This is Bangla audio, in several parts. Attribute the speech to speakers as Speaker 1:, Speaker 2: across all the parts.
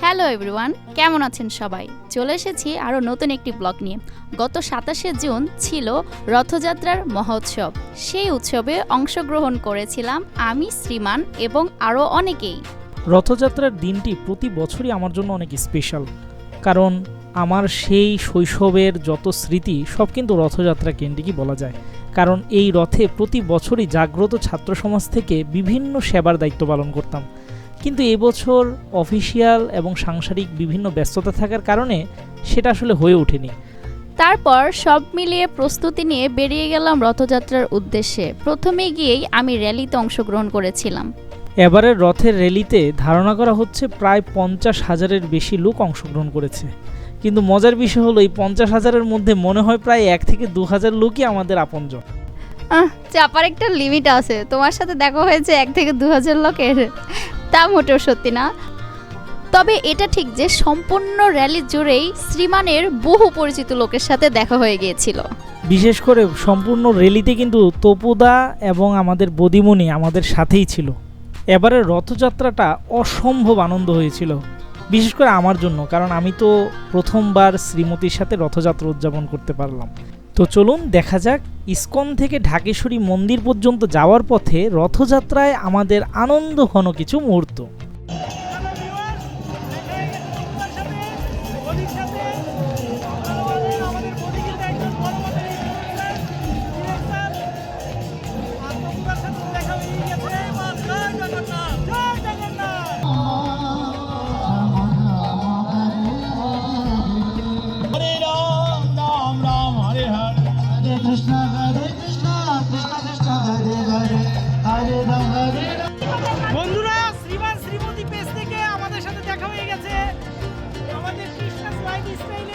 Speaker 1: হ্যালো এভরিওয়ান কেমন আছেন সবাই? চলে এসেছি আরও নতুন একটি ব্লগ নিয়ে। গত সাতাশে জুন ছিল রথযাত্রার মহোৎসব। সেই উৎসবে অংশগ্রহণ করেছিলাম আমি, শ্রীমান এবং আরও অনেকেই।
Speaker 2: রথযাত্রার দিনটি প্রতি বছরই আমার জন্য অনেক স্পেশাল কারণ আমার সেই শৈশবের যত স্মৃতি সব কিন্তু রথযাত্রা কেন্দ্রিকই বলা যায়। কারণ এই রথে প্রতি বছরই জাগ্রত ছাত্র সমাজ থেকে বিভিন্ন সেবার দায়িত্ব পালন করতাম। কিন্তু এবছর অফিসিয়াল এবং সাংসারিক বিভিন্ন ব্যস্ততা থাকার কারণে সেটা আসলে হয়ে ওঠেনি।
Speaker 1: তারপর সব মিলিয়ে প্রস্তুতি নিয়ে বেরিয়ে গেলাম রথযাত্রার উদ্দেশ্যে। প্রথমে গিয়েই আমি র্যালিতে অংশগ্রহণ করেছিলাম।
Speaker 2: এবারের রথের র্যালিতে ধারণা করা হচ্ছে প্রায় পঞ্চাশ হাজারের বেশি লোক অংশগ্রহণ করেছে। কিন্তু মজার বিষয় হলো এই পঞ্চাশ হাজারের মধ্যে মনে হয় প্রায় এক থেকে দু হাজার লোকই আমাদের আপনজন।
Speaker 1: আহ, চাপার একটা লিমিট আছে। তোমার সাথে দেখা হয়েছে এক থেকে দু হাজার লোকের। তা মোটেও সত্যি না। তবে এটা ঠিক যে সম্পূর্ণ র্যালি জুড়েই শ্রীমানের বহু পরিচিত লোকের সাথে দেখা হয়ে গিয়েছিল।
Speaker 2: বিশেষ করে সম্পূর্ণ র্যালিতে কিন্তু তপুদা এবং আমাদের বদিমণি আমাদের সাথেই ছিল। এবারের রথযাত্রাটা অসম্ভব আনন্দ হয়েছিল। বিশেষ করে আমার জন্য, কারণ আমি তো প্রথমবার শ্রীমতীর সাথে রথযাত্রা উদযাপন করতে পারলাম। তো চলুন দেখা যাক, ইস্কন থেকে ঢাকেশ্বরী মন্দির পর্যন্ত যাওয়ার পথে রথযাত্রায় আমাদের আনন্দ ঘন কিছু মুহূর্ত। বন্ধুরা শ্রীমান শ্রীমতী পেজ থেকে আমাদের সাথে দেখা হয়ে গেছে। আমাদের কৃষ্ণা লাইফ স্টাইলে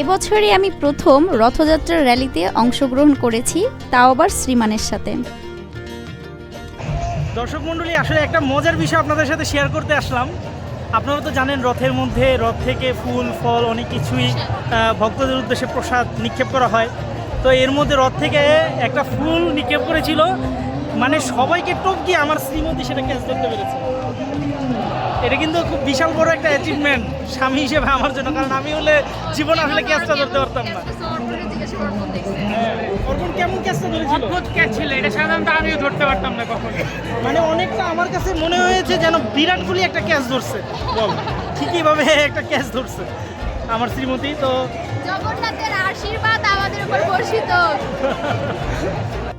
Speaker 1: এবছরই আমি প্রথম রথযাত্রার র্যালিতে অংশগ্রহণ করেছি, তাও আবার শ্রীমানের সাথে।
Speaker 2: দর্শক মণ্ডলী, আসলে একটা মজার বিষয় আপনাদের সাথে শেয়ার করতে আসলাম। আপনারা তো জানেন, রথের মধ্যে রথ থেকে ফুল, ফল, অনেক কিছুই ভক্তদের উদ্দেশ্যে প্রসাদ নিক্ষেপ করা হয়। তো এর মধ্যে রথ থেকে একটা ফুল নিক্ষেপ করেছিল। মানে সবাইকে টপকিয়ে আমার শ্রীমতী সেটা ক্যাচ ধরতে পেরেছে। এটা কিন্তু খুব বিশাল বড় একটা অ্যাচিভমেন্ট স্বামী হিসেবে আমার জন্য কারণ আমি হলে জীবন আসলে ক্যাচটা ধরতে পারতাম না। অর্পণ কেমন ক্যাচটা ধরেছিল?
Speaker 3: অদ্ভুত ক্যাচ ছিল এটা সাধারণত আমিও ধরতে পারতাম না কখনো।
Speaker 2: মানে অনেকটা আমার কাছে মনে হয়েছে যেন বিরাট কোহলি একটা ক্যাচ ধরছে। বল ঠিকই ভাবে একটা ক্যাচ ধরছে আমার শ্রীমতী তো
Speaker 1: জগন্নাথের আশীর্বাদ আমাদের উপর বর্ষিত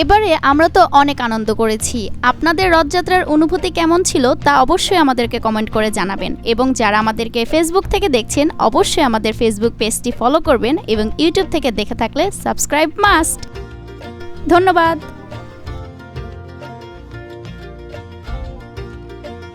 Speaker 1: এবারে আমরা তো অনেক আনন্দ করেছি। আপনাদের রথযাত্রার অনুভূতি কেমন ছিল তা অবশ্যই আমাদেরকে কমেন্ট করে জানাবেন এবং যারা আমাদেরকে ফেসবুক থেকে দেখছেন, অবশ্যই আমাদের ফেসবুক পেজটি ফলো করবেন এবং ইউটিউব থেকে দেখে থাকলে সাবস্ক্রাইব মাস্ট ধন্যবাদ।